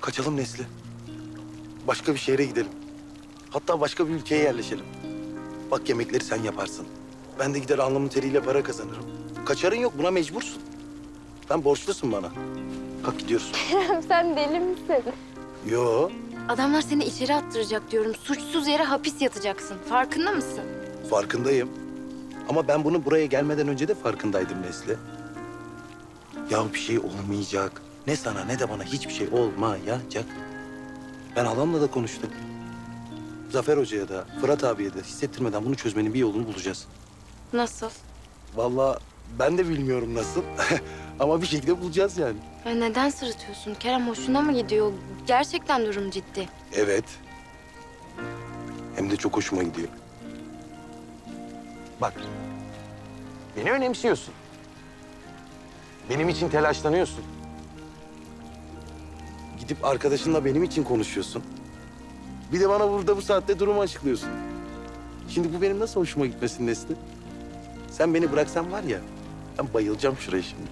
Kaçalım Nesli. Başka bir şehre gidelim. Hatta başka bir ülkeye yerleşelim. Bak yemekleri sen yaparsın. Ben de gider alnımın teriyle para kazanırım. Kaçarın yok buna mecbursun. Sen borçlusun bana. Kalk gidiyoruz. Sen deli misin? Yo Adamlar seni içeri attıracak diyorum. Suçsuz yere hapis yatacaksın. Farkında mısın? farkındayım. Ama ben bunu buraya gelmeden önce de farkındaydım Nesli. Ya bir şey olmayacak. Ne sana ne de bana hiçbir şey olmayacak. Ben halamla da konuştum. Zafer Hoca'ya da, Fırat abiye de hissettirmeden bunu çözmenin bir yolunu bulacağız. Nasıl? Vallahi ben de bilmiyorum nasıl. Ama bir şekilde bulacağız yani. Ya neden sırıtıyorsun? Kerem hoşuna mı gidiyor? Gerçekten durum ciddi. Evet. Hem de çok hoşuma gidiyor. Bak. Beni önemsiyorsun. Benim için telaşlanıyorsun. Gidip arkadaşınla benim için konuşuyorsun. Bir de bana burada bu saatte durumu açıklıyorsun. Şimdi bu benim nasıl hoşuma gitmesin Nesli? Sen beni bıraksan var ya, ben bayılacağım şuraya şimdi.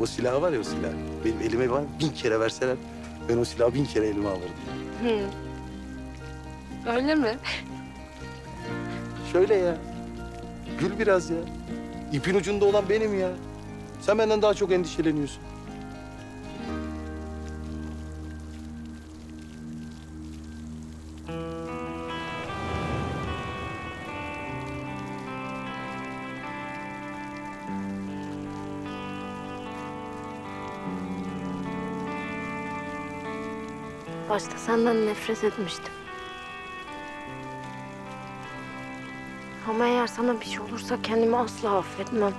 O silahı var ya o silah. Benim elime var bin kere verseler, ben o silahı bin kere elime alırdım. Hı. Öyle mi? Şöyle ya. Gül biraz ya. İpin ucunda olan benim ya. Sen benden daha çok endişeleniyorsun. Başta senden nefret etmiştim. Ama eğer sana bir şey olursa kendimi asla affetmem.